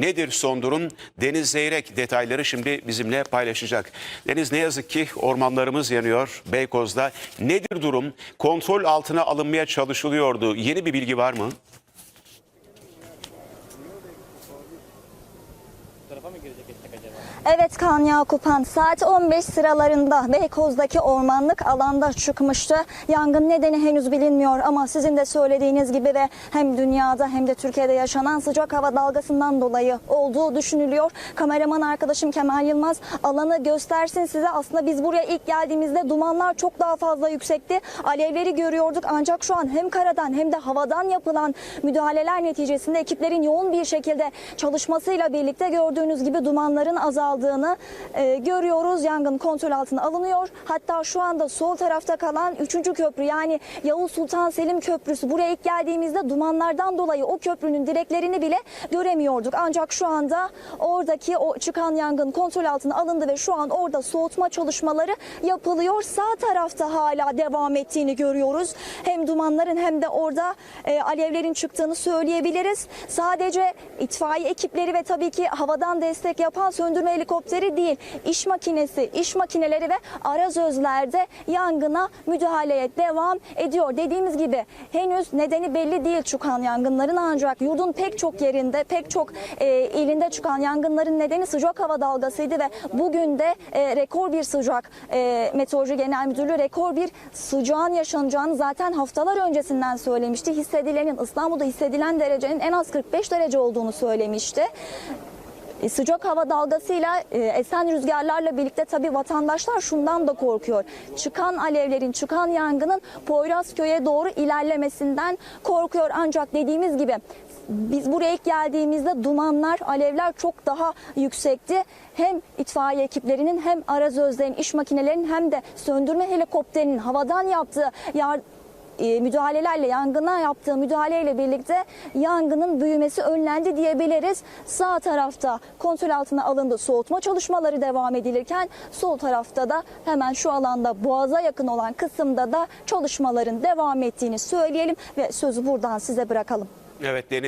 nedir son durum? Deniz Zeyrek detayları şimdi bizimle paylaşacak. Deniz ne yazık ki ormanlarımız yanıyor Beykoz'da. Nedir durum? Kontrol altına alınmaya çalışılıyordu. Yeni bir bilgi var mı? Evet Kaan Yakupan saat 15 sıralarında Beykoz'daki ormanlık alanda çıkmıştı. Yangın nedeni henüz bilinmiyor ama sizin de söylediğiniz gibi ve hem dünyada hem de Türkiye'de yaşanan sıcak hava dalgasından dolayı olduğu düşünülüyor. Kameraman arkadaşım Kemal Yılmaz alanı göstersin size. Aslında biz buraya ilk geldiğimizde dumanlar çok daha fazla yüksekti. Alevleri görüyorduk ancak şu an hem karadan hem de havadan yapılan müdahaleler neticesinde ekiplerin yoğun bir şekilde çalışmasıyla birlikte gördüğünüz gibi dumanların azaldığını e, görüyoruz. Yangın kontrol altına alınıyor. Hatta şu anda sol tarafta kalan 3. köprü yani Yavuz Sultan Selim Köprüsü buraya ilk geldiğimizde dumanlardan dolayı o köprünün direklerini bile göremiyorduk. Ancak şu anda oradaki o çıkan yangın kontrol altına alındı ve şu an orada soğutma çalışmaları yapılıyor. Sağ tarafta hala devam ettiğini görüyoruz. Hem dumanların hem de orada e, alevlerin çıktığını söyleyebiliriz. Sadece itfaiye ekipleri ve tabii ki havadan destek yapan söndürme helikopteri değil. iş makinesi, iş makineleri ve arazözlerde yangına müdahaleye devam ediyor. Dediğimiz gibi henüz nedeni belli değil çıkan yangınların ancak yurdun pek çok yerinde, pek çok e, ilinde çıkan yangınların nedeni sıcak hava dalgasıydı ve bugün de e, rekor bir sıcak e, Meteoroloji Genel Müdürlüğü rekor bir sıcağın yaşanacağını zaten haftalar öncesinden söylemişti. Hissedilenin İstanbul'da hissedilen derecenin en az 45 derece olduğunu söylemişti. E, Sıcak hava dalgasıyla e, esen rüzgarlarla birlikte tabii vatandaşlar şundan da korkuyor. Çıkan alevlerin, çıkan yangının Poyrazköy'e doğru ilerlemesinden korkuyor. Ancak dediğimiz gibi biz buraya ilk geldiğimizde dumanlar, alevler çok daha yüksekti. Hem itfaiye ekiplerinin hem arazözlerin, iş makinelerinin hem de söndürme helikopterinin havadan yaptığı yar e, müdahalelerle yangına yaptığı müdahaleyle birlikte yangının büyümesi önlendi diyebiliriz. Sağ tarafta kontrol altına alındı soğutma çalışmaları devam edilirken sol tarafta da hemen şu alanda boğaza yakın olan kısımda da çalışmaların devam ettiğini söyleyelim ve sözü buradan size bırakalım. Evet Deniz